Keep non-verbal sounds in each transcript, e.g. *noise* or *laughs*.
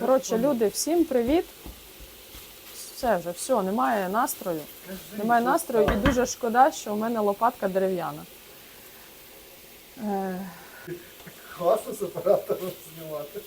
Коротше, люди, всім привіт. Все вже, все, немає настрою. Немає настрою і дуже шкода, що у мене лопатка дерев'яна. Е, Класно з оператором знімати.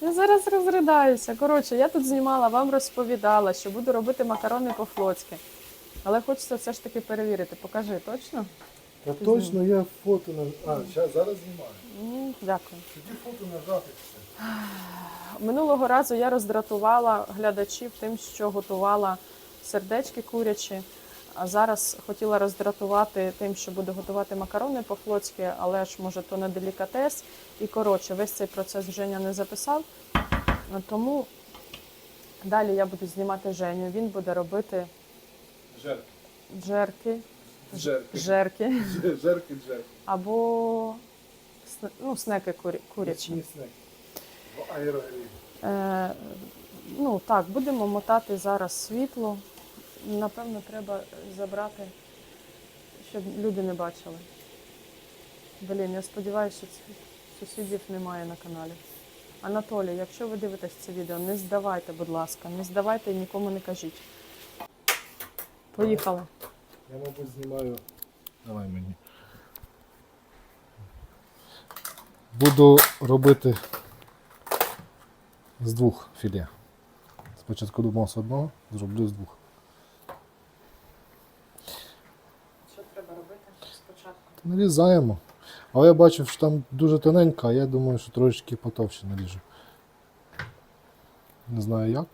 Я зараз розридаюся. Коротше, я тут знімала, вам розповідала, що буду робити макарони по-флотськи. Але хочеться все ж таки перевірити. Покажи, точно? Та точно я фото на. А, зараз, зараз знімаю. М, Дякую. Тоді фото нажати все. *sighs* Минулого разу я роздратувала глядачів тим, що готувала сердечки курячі. А зараз хотіла роздратувати тим, що буду готувати макарони по-флотськи, але ж може то не делікатес. І коротше, весь цей процес Женя не записав. Тому далі я буду знімати Женю. Він буде робити Жерки. джерки, Жерки. жерки Жерки, жерки. або ну, снеки курячі. Е, ну так, будемо мотати зараз світло. Напевно, треба забрати, щоб люди не бачили. Блін, я сподіваюся, що цих сусідів немає на каналі. Анатолій, якщо ви дивитесь це відео, не здавайте, будь ласка, не здавайте і нікому не кажіть. Поїхали. Я, мабуть, знімаю. Давай мені. Буду робити з двох філе. Спочатку думав з одного, зроблю з двох. Що треба робити спочатку? Нарізаємо. Але я бачив, що там дуже тоненько, а я думаю, що трошечки потовще наріжу. Не знаю як.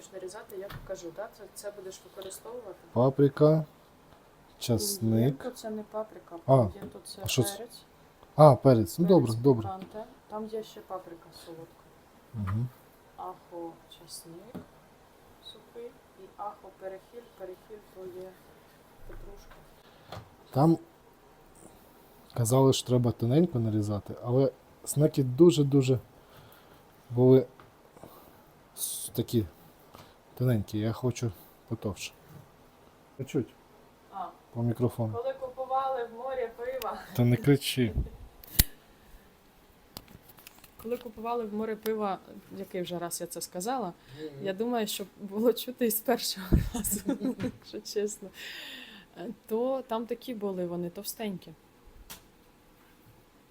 Будеш нарізати, я покажу. Так? Це, це будеш використовувати. Паприка, часник. Пім'єнто це не паприка, А, пім'єнто це а що це? перець. А, перець. Ну добре, перець добре. піканте. Там є ще паприка солодка. Угу. Ахо часник сухий і ахо перехіль. Перехіль то є петрушка. Там казали, що треба тоненько нарізати, але снеки дуже-дуже були с- такі тоненькі. Я хочу потовше. Чуть А, по мікрофону. коли купували в морі пива. Та не кричи. Коли купували в море пива, який вже раз я це сказала, я думаю, що було чути із першого *laughs* разу, якщо чесно. Е, То там такі були вони товстенькі.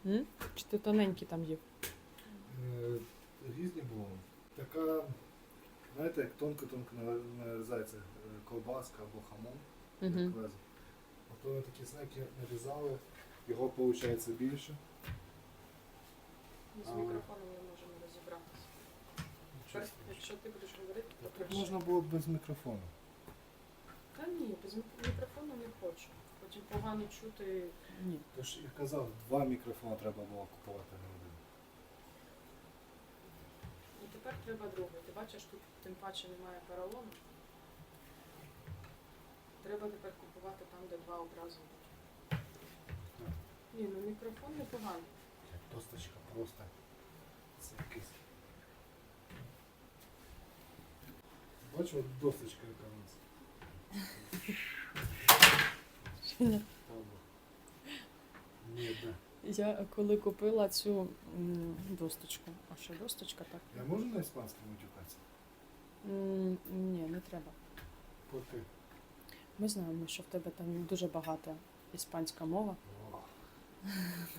М? Чи ти тоненькі там їв? Е, Різні було. Така, знаєте, як тонко-тонко нарізається е, колбаска або хамон. Угу. як лезо. От вони такі снеки нарізали, його виходить більше. З А. мікрофоном не можемо розібратися. Якщо ти будеш говорити, то Так можна було б без мікрофону. Та ні, без мікрофону не хочу. Потім погано чути. Ні. Тож я казав, два мікрофони треба було купувати не один. І тепер треба другий. Ти бачиш, тут тим паче немає поролону. Треба тепер купувати там, де два одразу будуть. Ні, ну мікрофон непоганий. Досточка просто. Це якийсь. Бачу, от досточка яка у нас. Ні, да. Я коли купила цю м, досточку. А що досточка так? Я можу на іспанському матюкатися? М, Ні, не треба. Поки. Ми знаємо, що в тебе там дуже багата іспанська мова. О.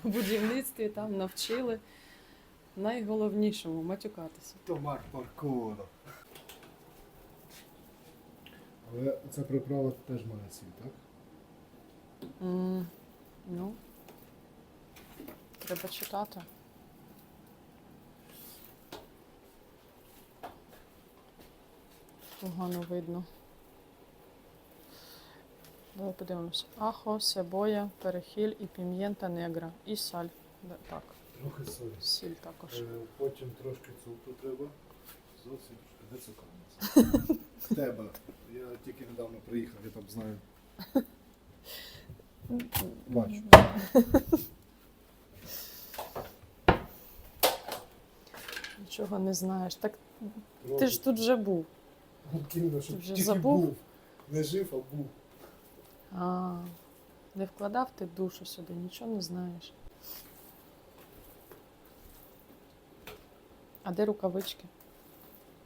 На *laughs* будівництві там навчили найголовнішому матюкатися. Томар паркуро. Але ця приправа теж має сіль, так? М, Ну, треба читати. Погано видно. Давай подивимося. Ахо, себоя, перехіль і пім'єнта негра. І саль. Так, Трохи солі. сіль також. Е, Потім трошки цукру треба. Зовсім де цукор у нас? *laughs* В тебе. Я тільки недавно приїхав, я там знаю. *laughs* Бачу. *laughs* Нічого не знаєш. Так ти ж тут вже був. От щоб Ти вже тільки забув? був. Не жив, а був. А, Не вкладав ти душу сюди, нічого не знаєш. А де рукавички?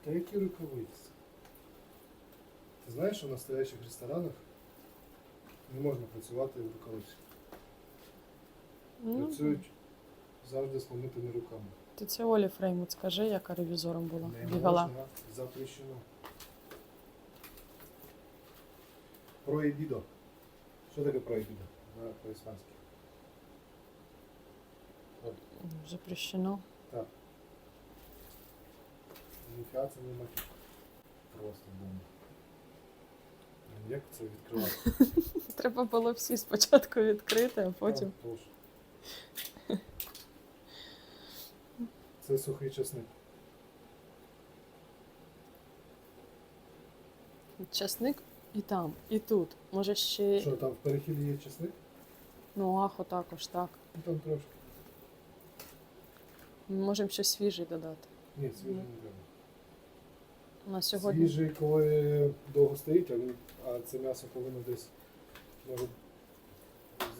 Та які рукавиці? Ти знаєш, що в настоящих ресторанах не можна працювати в рукавицях. Ну, Працюють завжди з помитими руками. Ти це Олі Фреймут скажи, яка ревізором була. Не Бігала. можна, запрещено. Проїбідо. Що таке проїбідо? На по-іспанськи. Запрещено. Так. Ніфіга це не маки. Просто бомба. Як це відкривати? *laughs* Треба було всі спочатку відкрити, а потім. Тож. Це сухий часник. Часник і там, і тут. Може ще. Що там в перехилі є часник? Ну, ахо також, так. Ну там трошки. Ми можемо ще свіжий додати. Ні, свіжий не треба. На сьогодні. Свіжий, коли довго стоїть, а, він, а це м'ясо повинно десь може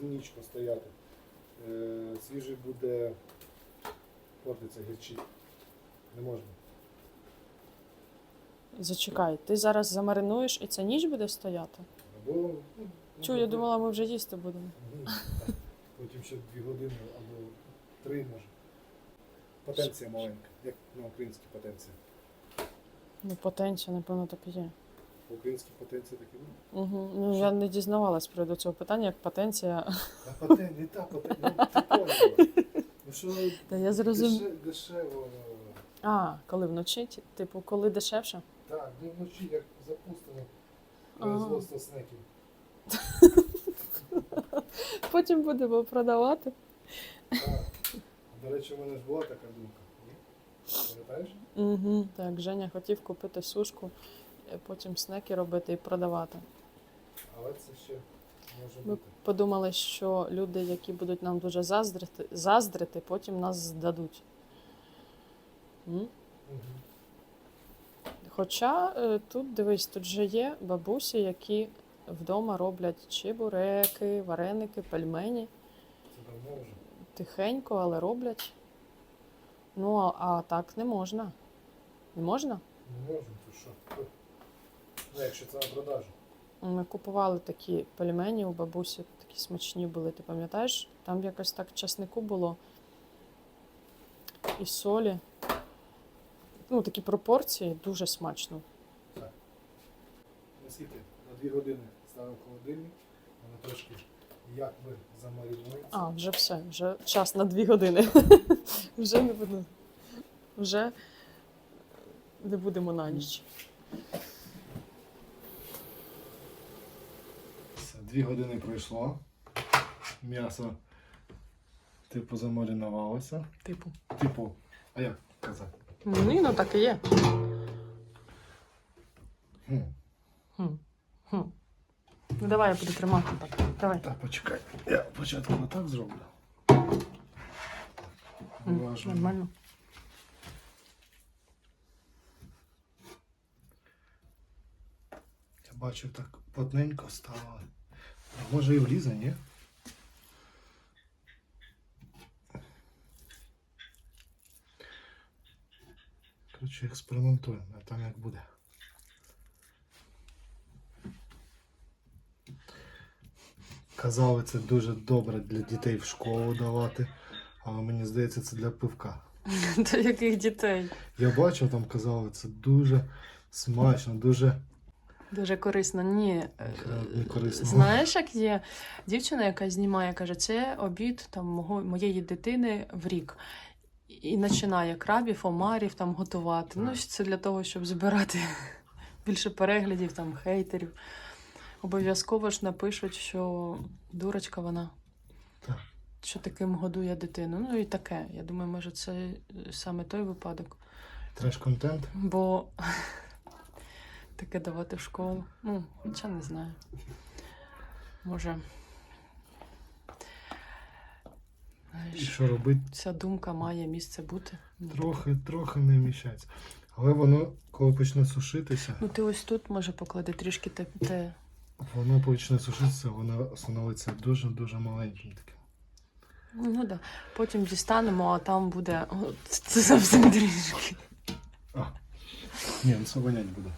з нічку стояти. Е, свіжий буде портиться гірчить. Не можна. Зачекай, ти зараз замаринуєш і ця ніч буде стояти? Або, ну, Чу, я думала, ми вже їсти будемо. Потім ще дві години або три може. Потенція маленька, як на українській потенція. Ну, потенція, напевно, так і є. По-українській потенція так і буде. Угу. Ну, я не дізнавалась про цього питання, як потенція. Та потенція, не та потенція, ну ти поняла. Що Та я зрозумів. деше- дешево. А, коли вночі? Ті- Типу, коли дешевше? Так, ну вночі як запустимо Ага. производство снеків. *laughs* Потім будемо продавати. Так. До речі, у мене ж була така думка. Ні? Пам'ятаєш? Угу. Так, Женя хотів купити сушку, е, потім снеки робити і продавати. Але це ще Ми подумали, що люди, які будуть нам дуже заздрити, заздрити потім нас здадуть. М? Хоча е, тут, дивись, тут же є бабусі, які вдома роблять чебуреки, вареники, пельмені. Тихенько, але роблять. Ну, а, а так не можна. Не можна? Не можна, то що? Ну, якщо це на продажу. Ми купували такі пельмені у бабусі, такі смачні були, ти пам'ятаєш? Там якось так часнику було і солі. Ну, такі пропорції, дуже смачно. Наскільки? На дві години ставив холодильник, воно трошки як якби замарінується. А, вже все, вже час на дві години. *laughs* вже не буду. Вже не будемо на ніч. Все, дві години пройшло. М'ясо типу замаринувалося. Типу. Типу, а як казати? Ні, ну так і є. Хм. Хм. Хм. Ну давай я буду тримати так. Давай. Так, почекай. Я спочатку отак зроблю. М. Нормально. Я бачу так плотненько стало. А може і влізе, ні? Коротше, експериментуємо, а там як буде. Казали, це дуже добре для дітей в школу давати, але мені здається, це для пивка. *laughs* До яких дітей? Я бачив, там казали, це дуже смачно, дуже Дуже корисно. Ні. е, не корисно. Знаєш, як є дівчина, яка знімає, каже, це обід там мого, моєї дитини в рік. І починає крабів, омарів там готувати. Ну, це для того, щоб збирати більше переглядів, там, хейтерів. Обов'язково ж напишуть, що дурочка вона. Так. Що таким годує дитину. Ну і таке. Я думаю, може, це саме той випадок. Треш-контент. Бо таке давати в школу. Ну, хоча не знаю. Може. І що робити? ця думка має місце бути. Ну, Трохи, трохи не вміщається. Але воно, коли почне сушитися, Ну, ти ось тут може поклади трішки те, те Воно почне сушитися, воно становиться дуже-дуже маленьким таким. Ну так. Да. Потім дістанемо, а там буде. О, Це зовсім трішки. А. Ні, ну це вонять буде.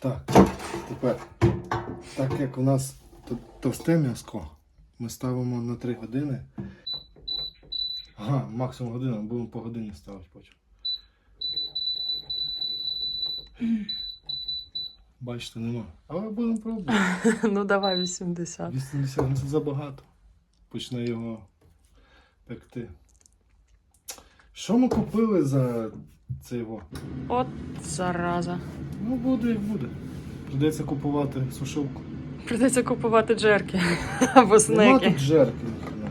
Так, тепер, так як у нас товсте м'яско, ми ставимо на 3 години. Ага, максимум годину, будемо по годині ставити потім. Бачите, нема. Але будемо пробувати. *laughs* Ну давай 80. 80 ну це забагато. Почне його пекти. Що ми купили за це його? От зараза. Ну, буде як буде. Придеться купувати сушилку. Придеться купувати джерки *laughs* або Нема снеки. тут жерки. ніхрена.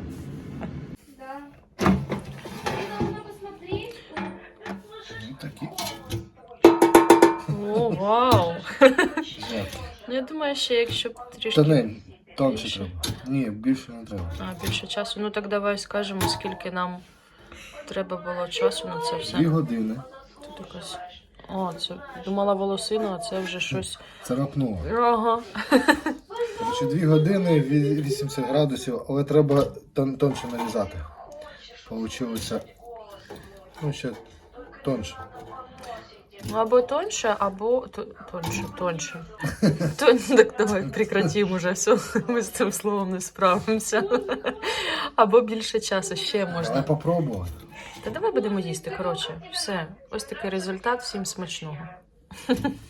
Да. Ты должна посмотреть. Ну такі. О, вау! Ну я думаю, ще якщо б трішки. Та не, тонше треба. Ні, більше не треба. А, більше часу. Ну так давай скажемо, скільки нам треба було часу на це все. Дві години. Тут якось. О, це думала волосину, а це вже щось. Царапнуло. Ага. Коротше, дві години, ві- 80 градусів, але треба тон, тонше нарізати. Получилося. Ну, ще тонше. Ну, або тоньше, або то- тоньше, тоньше. Тон... Так давай прекратимо уже все. Ми з цим словом не справимося. Або більше часу ще Але можна. попробувати. Та давай будемо їсти. Коротше, все. Ось такий результат. Всім смачного. *laughs*